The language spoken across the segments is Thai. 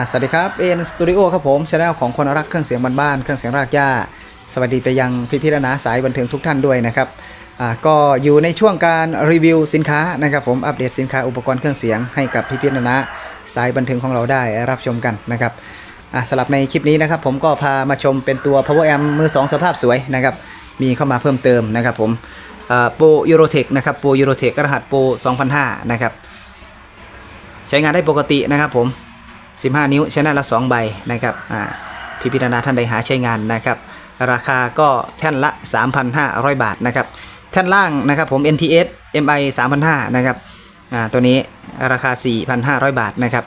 อะสวัสดีครับเอ็นสตูดิโอครับผมช anel ของคนรักเครื่องเสียงบ้านๆเครื่องเสียงรากหญ้า สวัสดีไปยังพี่พี่ๆนาสายบันเทิงทุกท่านด้วยนะครับอะก็อยู่ในช่วงการรีวิวสินค้านะครับผมอัปเดตสินค้าอุปกรณ์เครื่องเสียงให้กับพี่พี่ๆนาสายบันเทิงของเราได้รับชมกันนะครับอะสำหรับในคลิปนี้นะครับผมก็พามาชมเป็นตัว power amp มือ 2 สภาพสวยนะครับมีเข้ามาเพิ่มเติมนะครับผมโปรยูโรเทคนะครับโปรยูโรเทครหัสโปร2005นะครับใช้งานได้ปกตินะครับผม 15 นิ้วใช้หน้าละ 2 ใบนะครับอ่าพิพิธนาท่านใดหาใช้งานนะครับ ราคาก็แท่นละ 3,500 บาทนะครับ แท่นล่างนะครับผม NTS MI 3,500นะครับอ่าตัวนี้ราคา 4,500 บาทนะครับ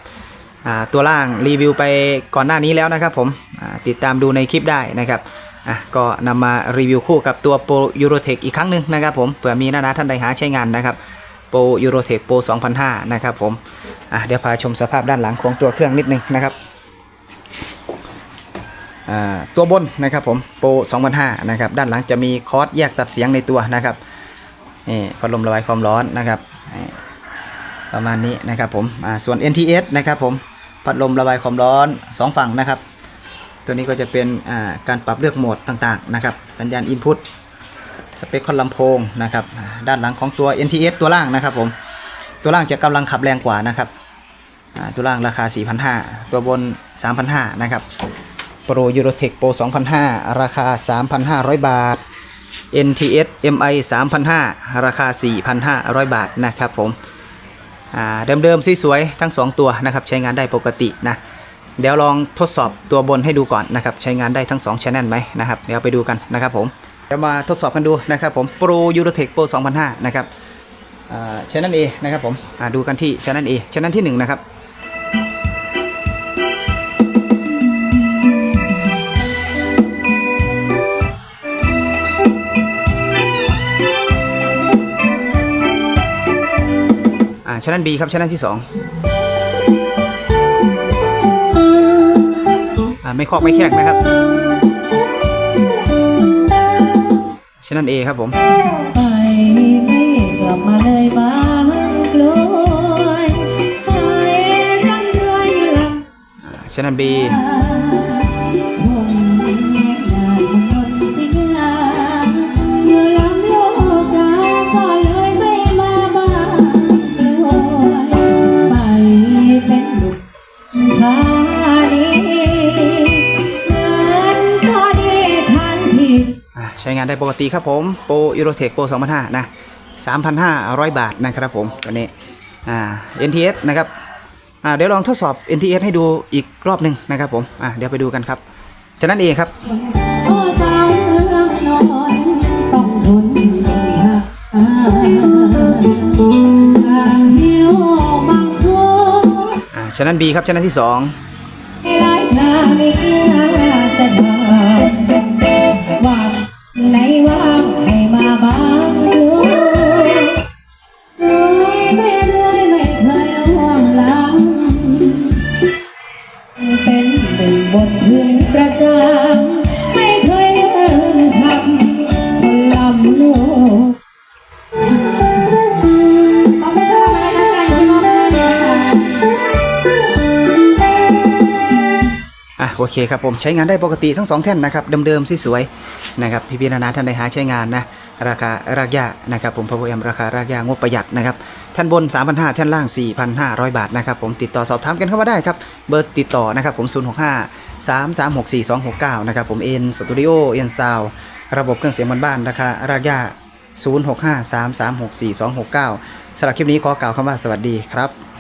อ่าตัวล่างรีวิวไปก่อนหน้านี้แล้วนะครับผมอ่าติดตามดูในคลิปได้นะครับอะก็นำมารีวิวคู่กับตัว Pro Eurotech อีกครั้งหนึ่งนะครับผมเผื่อมีหนาท่านใดหาใช้งานนะครับ โปรยูโรเทคโปร2005 นะครับผมอะเดี๋ยวพาชมสภาพด้านหลังของตัวเครื่องนิดนึงนะครับตัวบนนะครับผมโปร2005 นะครับด้านหลังจะมีคอร์สแยกตัดเสียงในตัวนะครับนี่พัดลมระบายความร้อนนะครับประมาณนี้นะครับผมส่วน NTS นะครับผมพัดลมระบายความร้อน 2 ฝั่งนะครับ ตัวนี้ก็จะเป็นการปรับเลือกโหมดต่างๆนะครับสัญญาณ Input สเปคคอนลำโพงนะครับด้านหลังของตัว NTS ตัวล่างนะครับผมตัวล่างจะกำลังขับแรงกว่านะครับตัวล่างราคา 4,500 ตัวบน 3,500 นะครับ Pro Eurotech Pro 2,500 ราคา 3,500 บาท NTS MI 3,500 ราคา 4,500 บาทนะครับผมเดิมๆสวยๆทั้ง 2 ตัวนะครับ ใช้งานได้ปกตินะเดี๋ยวลองทดสอบตัวบนให้ดูก่อนนะครับ ใช้งานได้ทั้ง2 channel ไหมนะครับ เดี๋ยวไปดูกันนะครับผม เดี๋ยวมาทดสอบกันดูนะครับผม Pro Eurotech Pro 2,500นะครับชแนล A นเอนะครับผมอ่าดูกันที่ชแนล A ชแนลที่ 1 นะครับอ่าชแน B ครับชแนลที่2อ่าไม่คอกไม่แคกนะครับ ชแนล A ครับผมไปไม่กลับมาเลยบางกลวยไปร่ำรวยลำชแนล B ค ใช้งานได้ปกติครับผมโปรยูโรเทคโปร2005นะ3,500 บาทนะครับผมตัวนี้อ่า NTS นะครับอ่าเดี๋ยวลองทดสอบ NTS ให้ดูอีกรอบหนึ่งนะครับผมอ่าเดี๋ยวไปดูกันครับฉะนั้นเองครับโอ้สาวเมืองนอนต้องทนเลยฮะอ่าทางเหี่ยวบางคนอ่าฉะนั้น B ครับฉะนั้นที่2หลายทาง โอเคครับผมใช้งานได้ปกติทั้งสองแท่นนะครับเดิมๆสวยๆนะครับพี่ๆนานาท่านใดหาใช้งานนะราคารากยานะครับผมพาวเวอร์แอมราคารากยางบประหยัดนะครับแท่นบน 3,500แท่นล่าง 4,500 บาทนะครับผมติดต่อสอบถามกันเข้ามาได้ครับเบอร์ติดต่อนะครับผม 065 336 4269 นะครับผมเอ็นสตูดิโอเอ็นซาวระบบเครื่องเสียงบ้านๆราคารากยา065 336 4269สำหรับคลิปนี้ขอกล่าวคำว่าสวัสดีครับ